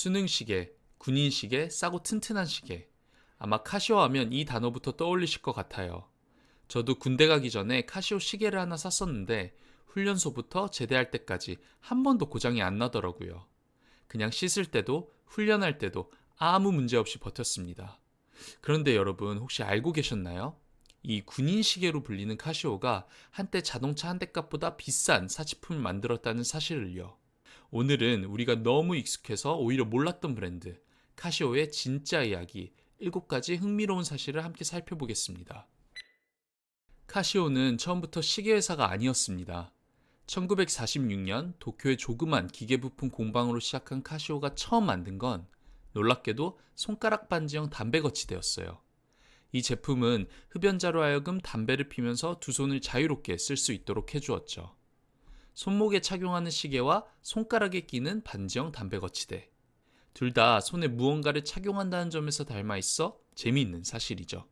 수능 시계, 군인 시계, 싸고 튼튼한 시계. 아마 카시오 하면 이 단어부터 떠올리실 것 같아요. 저도 군대 가기 전에 카시오 시계를 하나 샀었는데 훈련소부터 제대할 때까지 한 번도 고장이 안 나더라고요. 그냥 씻을 때도 훈련할 때도 아무 문제 없이 버텼습니다. 그런데 여러분 혹시 알고 계셨나요? 이 군인 시계로 불리는 카시오가 한때 자동차 한 대 값보다 비싼 사치품을 만들었다는 사실을요. 오늘은 우리가 너무 익숙해서 오히려 몰랐던 브랜드 카시오의 진짜 이야기 7가지 흥미로운 사실을 함께 살펴보겠습니다. 카시오는 처음부터 시계 회사가 아니었습니다. 1946년 도쿄의 조그만 기계부품 공방으로 시작한 카시오가 처음 만든 건 놀랍게도 손가락 반지형 담배 거치대였어요. 이 제품은 흡연자로 하여금 담배를 피면서 두 손을 자유롭게 쓸 수 있도록 해주었죠. 손목에 착용하는 시계와 손가락에 끼는 반지형 담배 거치대. 둘 다 손에 무언가를 착용한다는 점에서 닮아 있어 재미있는 사실이죠.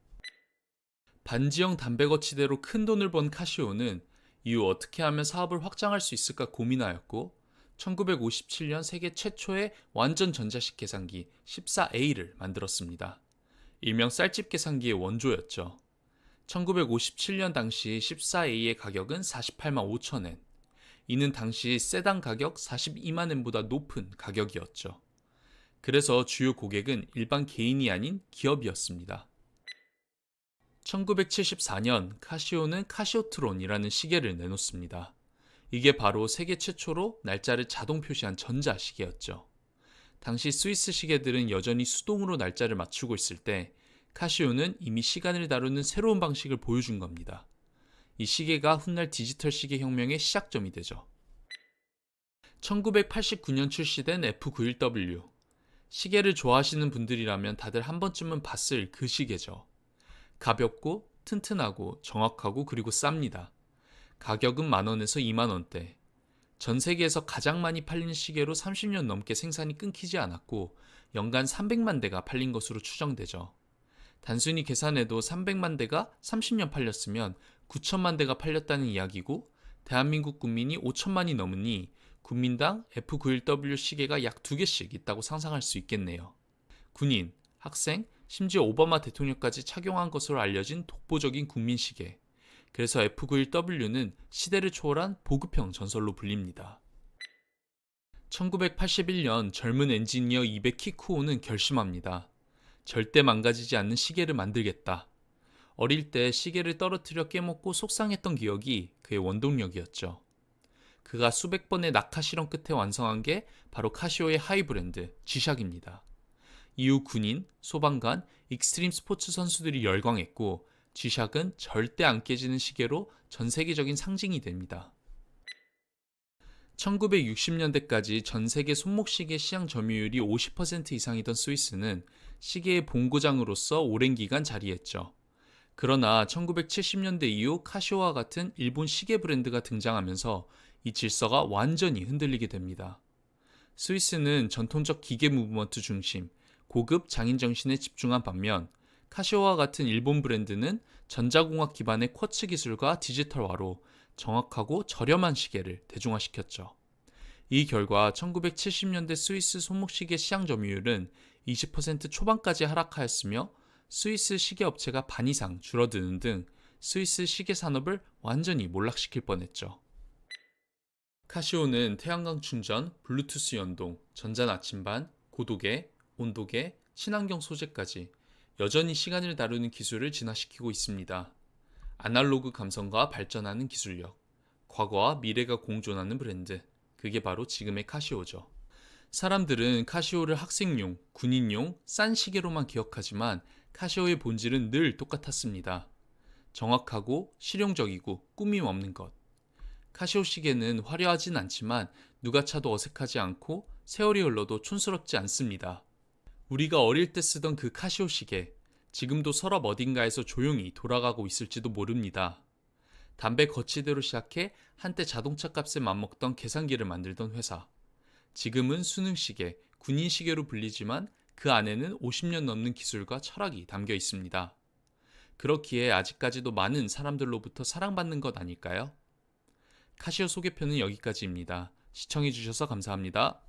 반지형 담배 거치대로 큰 돈을 번 카시오는 이후 어떻게 하면 사업을 확장할 수 있을까 고민하였고 1957년 세계 최초의 완전 전자식 계산기 14A를 만들었습니다. 일명 쌀집 계산기의 원조였죠. 1957년 당시 14A의 가격은 48만 5천 엔. 이는 당시 세단 가격 42만 엔보다 높은 가격이었죠. 그래서 주요 고객은 일반 개인이 아닌 기업이었습니다. 1974년 카시오는 카시오트론이라는 시계를 내놓습니다. 이게 바로 세계 최초로 날짜를 자동 표시한 전자 시계였죠. 당시 스위스 시계들은 여전히 수동으로 날짜를 맞추고 있을 때 카시오는 이미 시간을 다루는 새로운 방식을 보여준 겁니다. 이 시계가 훗날 디지털 시계 혁명의 시작점이 되죠. 1989년 출시된 F91W. 시계를 좋아하시는 분들이라면 다들 한 번쯤은 봤을 그 시계죠. 가볍고 튼튼하고 정확하고 그리고 쌉니다. 가격은 만원에서 2만원대. 전 세계에서 가장 많이 팔린 시계로 30년 넘게 생산이 끊기지 않았고 연간 300만 대가 팔린 것으로 추정되죠. 단순히 계산해도 300만 대가 30년 팔렸으면 9천만 대가 팔렸다는 이야기고 대한민국 국민이 5천만이 넘으니 국민당 F91W 시계가 약 두 개씩 있다고 상상할 수 있겠네요. 군인, 학생, 심지어 오바마 대통령까지 착용한 것으로 알려진 독보적인 국민 시계. 그래서 F91W는 시대를 초월한 보급형 전설로 불립니다. 1981년 젊은 엔지니어 이베 키쿠오는 결심합니다. 절대 망가지지 않는 시계를 만들겠다. 어릴 때 시계를 떨어뜨려 깨먹고 속상했던 기억이 그의 원동력이었죠. 그가 수백 번의 낙하 실험 끝에 완성한 게 바로 카시오의 하이 브랜드 G샥입니다. 이후 군인, 소방관, 익스트림 스포츠 선수들이 열광했고 G샥은 절대 안 깨지는 시계로 전 세계적인 상징이 됩니다. 1960년대까지 전 세계 손목시계 시장 점유율이 50% 이상이던 스위스는 시계의 본고장으로서 오랜 기간 자리했죠. 그러나 1970년대 이후 카시오와 같은 일본 시계 브랜드가 등장하면서 이 질서가 완전히 흔들리게 됩니다. 스위스는 전통적 기계 무브먼트 중심, 고급 장인 정신에 집중한 반면 카시오와 같은 일본 브랜드는 전자공학 기반의 쿼츠 기술과 디지털화로 정확하고 저렴한 시계를 대중화시켰죠. 이 결과 1970년대 스위스 손목시계 시장 점유율은 20% 초반까지 하락하였으며 스위스 시계 업체가 반 이상 줄어드는 등 스위스 시계 산업을 완전히 몰락시킬 뻔했죠. 카시오는 태양광 충전, 블루투스 연동, 전자 나침반, 고도계, 온도계, 친환경 소재까지 여전히 시간을 다루는 기술을 진화시키고 있습니다. 아날로그 감성과 발전하는 기술력, 과거와 미래가 공존하는 브랜드, 그게 바로 지금의 카시오죠. 사람들은 카시오를 학생용, 군인용, 싼 시계로만 기억하지만 카시오의 본질은 늘 똑같았습니다. 정확하고 실용적이고 꾸밈 없는 것. 카시오 시계는 화려하진 않지만 누가 차도 어색하지 않고 세월이 흘러도 촌스럽지 않습니다. 우리가 어릴 때 쓰던 그 카시오 시계, 지금도 서랍 어딘가에서 조용히 돌아가고 있을지도 모릅니다. 담배 거치대로 시작해 한때 자동차 값에 맞먹던 계산기를 만들던 회사. 지금은 수능 시계, 군인 시계로 불리지만 그 안에는 50년 넘는 기술과 철학이 담겨 있습니다. 그렇기에 아직까지도 많은 사람들로부터 사랑받는 것 아닐까요? 카시오 소개편은 여기까지입니다. 시청해주셔서 감사합니다.